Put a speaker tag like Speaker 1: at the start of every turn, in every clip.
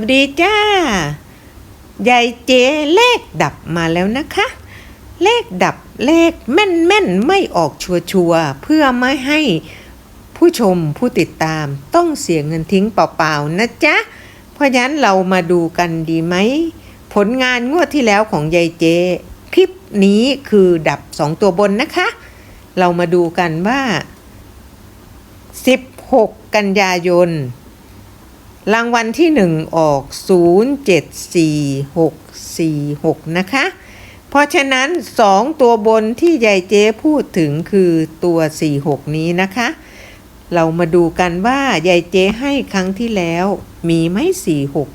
Speaker 1: สวัสดีจ้ายายเจเลขดับมาแล้วนะคะ เลขดับเลขแม่นแม่นไม่ออกชัวชัวร์ๆเพื่อไม่ให้ผู้ชมผู้ติดตามต้องเสียเงินทิ้งเปล่าๆนะจ๊ะ เพราะฉะนั้นเรามาดูกันดีไหม ผลงานงวดที่แล้วของยายเจ คลิปนี้คือดับสองตัวบนนะคะ เรามาดูกันว่า 16 กันยายน รางวัลที่หนึ่งออก 074646 นะคะ เพราะฉะนั้น 2 ตัวบนที่ยายเจ๊พูดถึงคือตัว 46 นี้นะคะ เรามาดูกันว่ายายเจ๊ให้ครั้งที่แล้วมีไหม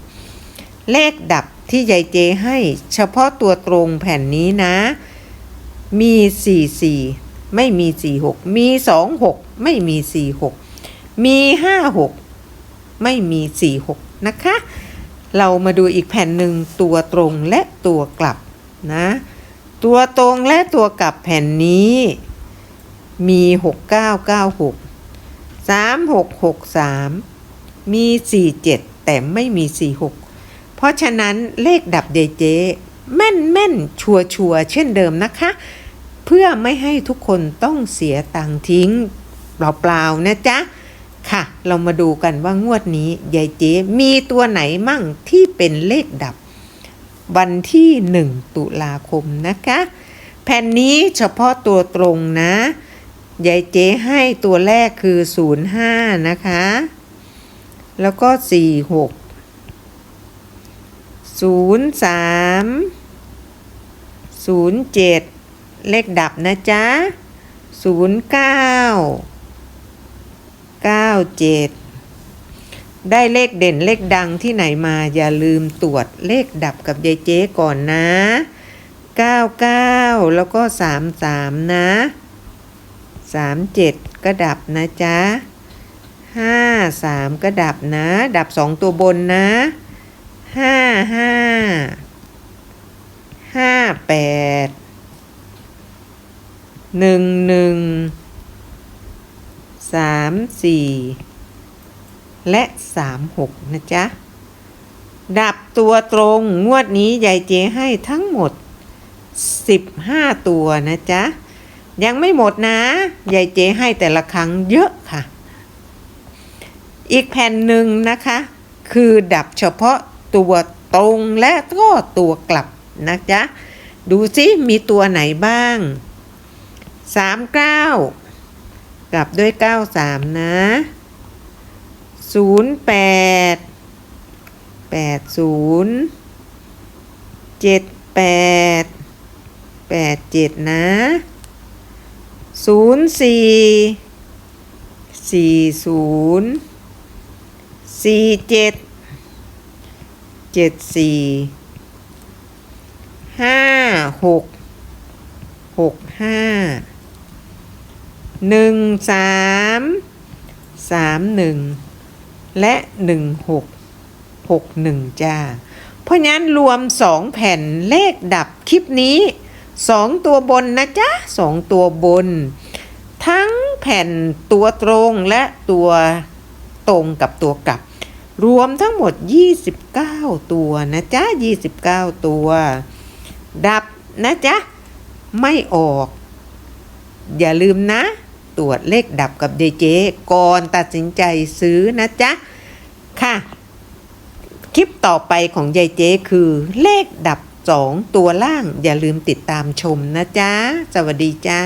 Speaker 1: 46 เลขดับที่ยายเจ๊ให้เฉพาะตัวตรงแผ่นนี้นะ มี 44 ไม่มี 46 มี 26 ไม่มี 46 มี 56 ไม่มี 46 นะคะ เรามาดูอีกแผ่นหนึ่งตัวตรงและตัวกลับนะ ตัวตรงและตัวกลับแผ่นนี้ มี 6996 3663 มี 47 แต่ไม่มี 46 เพราะฉะนั้นเลขดับเดเจแม่นแม่นชัวชัวเช่นเดิมนะคะ เพื่อไม่ให้ทุกคนต้องเสียตังทิ้งเปล่าๆนะจ๊ะ ค่ะ เรามาดูกันว่างวดนี้ยายเจ๊มีตัวไหนมั่งที่เป็นเลขดับ วันที่1ตุลาคมนะคะ แผ่นนี้เฉพาะตัวตรงนะยายเจ๊ให้ตัวแรกคือ 05 นะคะ แล้วก็ 46 03 07 เลขดับนะจ๊ะ 09 97ได้เลขเด่นเลขดังที่ไหนมาอย่าลืมตรวจเลขดับกับยายเจ๊ก่อนนะ 99 แล้วก็ 33 นะ 37 ก็ดับนะจ๊ะ 53 ก็ดับนะ ดับ 2 ตัวบนนะ 55 58 11 สามสี่และสามหกนะจ๊ะ ดับตัวตรงงวดนี้ยายเจให้ทั้งหมดสิบห้าตัวนะจ๊ะ ยังไม่หมดนะยายเจให้แต่ละครั้งเยอะค่ะ อีกแผ่นหนึ่งนะคะ คือดับเฉพาะตัวตรงและก็ตัวกลับนะจ๊ะ ดูสิมีตัวไหนบ้างสามเกลับด้วย 93 นะ 08 80 78 87 นะ 04 40 47 74 56 65 หนึ่งสามสามหนึ่งและหนึ่งหกหกหนึ่งจ้า เพราะงั้นรวมสองแผ่นเลขดับคลิปนี้สองตัวบนนะจ๊ะสองตัวบน ทั้งแผ่นตัวตรงและตัวตรงกับตัวกลับ รวมทั้งหมด 29 ตัวนะจ๊ะ 29 ตัว ดับนะจ๊ะ ไม่ออก อย่าลืมนะ ตรวจเลขดับกับเดเจก่อนตัดสินใจซื้อนะจ๊ะ ค่ะ คลิปต่อไปของยายเจคือเลขดับสองตัวล่างอย่าลืมติดตามชมนะจ๊ะ สวัสดีจ้า